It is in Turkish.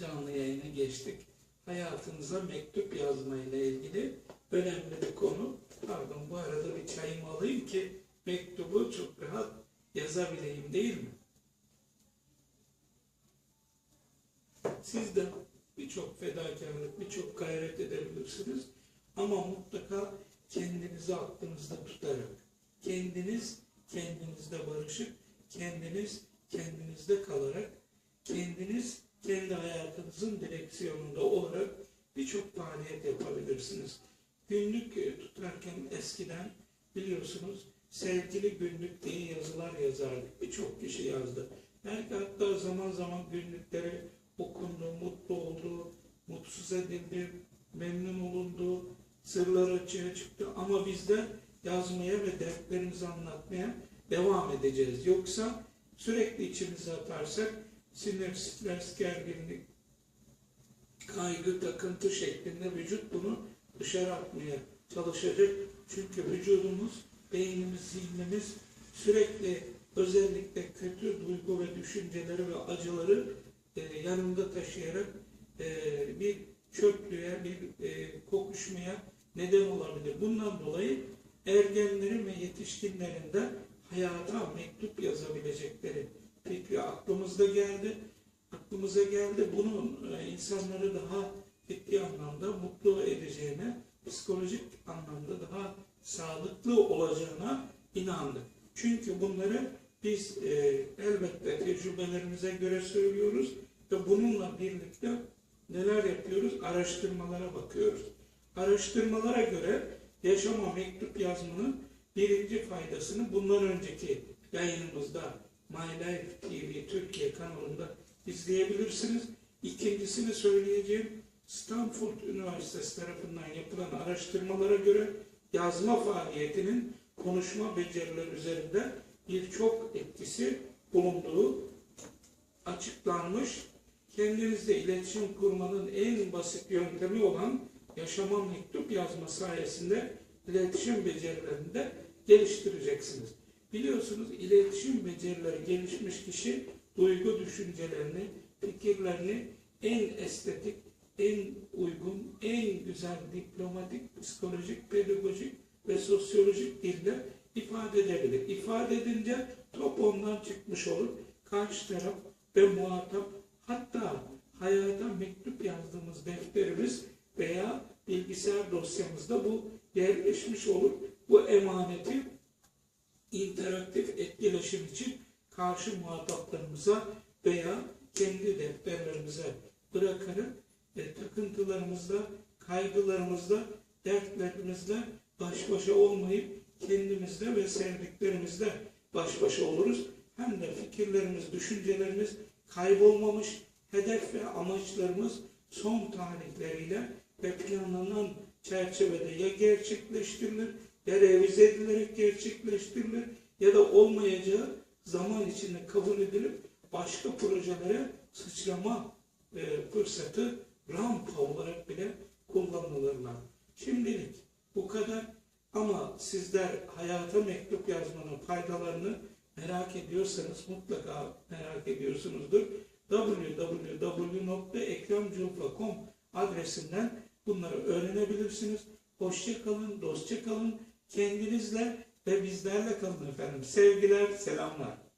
canlı yayına geçtik. Hayatınıza mektup yazma ile ilgili önemli bir konu. Pardon bu arada bir çayımı alayım ki mektubu çok rahat yazabileyim değil mi? Siz de birçok fedakarlık, birçok gayret edebilirsiniz. Ama mutlaka kendinizi aklınızda tutarak, kendiniz kendinizde barışıp, kendiniz kendinizde kalarak, kendiniz kendi hayatınızın direksiyonunda olarak birçok faaliyet yapabilirsiniz. Günlük e, tutarken eskiden biliyorsunuz sevgili günlük diye yazılar yazardık. Birçok kişi yazdı. Belki hatta zaman zaman günlükleri okundu, mutlu oldu, mutsuz edildi, memnun olundu, sırlar açığa çıktı. Ama biz de yazmaya ve dertlerimizi anlatmaya devam edeceğiz. Yoksa sürekli içimize atarsak sinir, stres, gerginlik, kaygı, takıntı şeklinde vücut bunu dışarı atmaya çalışacak. Çünkü vücudumuz, beynimiz, zihnimiz sürekli özellikle kötü duygu ve düşünceleri ve acıları e, yanında taşıyarak e, bir çöplüğe, bir e, kokuşmaya neden olabilir. Bundan dolayı ergenlerin ve yetişkinlerin de hayata mektup yazabilecekleri fikri aklımızda geldi. Aklımıza geldi. Bunun e, insanları daha ciddi anlamda mutlu edeceğine, psikolojik anlamda daha sağlıklı olacağına inandık. Çünkü bunları biz e, elbette tecrübelerimize göre söylüyoruz ve bununla birlikte neler yapıyoruz? Araştırmalara bakıyoruz. Araştırmalara göre yaşama mektup yazmanın birinci faydasını bundan önceki yayınımızda My Life TV Türkiye kanalında izleyebilirsiniz. İkincisini söyleyeceğim. Stanford Üniversitesi tarafından yapılan araştırmalara göre yazma faaliyetinin konuşma becerileri üzerinde birçok etkisi bulunduğu açıklanmış. Kendinizle iletişim kurmanın en basit yöntemi olan yaşama mektup yazma sayesinde iletişim becerilerini de geliştireceksiniz. Biliyorsunuz iletişim becerileri gelişmiş kişi duygu düşüncelerini, fikirlerini en estetik, en uygun, en güzel diplomatik, psikolojik, pedagojik ve sosyolojik dille ifade edebilir. İfade edince top ondan çıkmış olur. Karşı taraf ve muhatap hatta hayata mektup yazdığımız defterimiz veya bilgisayar dosyamızda bu yerleşmiş olur. Bu emaneti interaktif etkileşim için karşı muhataplarımıza veya kendi defterlerimize bırakarak e, takıntılarımızla, kaygılarımızla, dertlerimizle baş başa olmayıp kendimizle ve sevdiklerimizle baş başa oluruz. Hem de fikirlerimiz, düşüncelerimiz kaybolmamış, hedef ve amaçlarımız son tarihleriyle ve planlanan çerçevede ya gerçekleştirilir ya revize edilerek gerçekleştirilir ya da olmayacağı zaman içinde kabul edilip başka projelere sıçrama e, fırsatı rampa olarak bile kullanılırlar. Şimdilik bu kadar ama sizler hayata mektup yazmanın faydalarını merak ediyorsanız mutlaka merak ediyorsunuzdur. www.ekremculfa.com adresinden bunları öğrenebilirsiniz. Hoşça kalın, dostça kalın. Kendinizle ve bizlerle kalın efendim. Sevgiler, selamlar.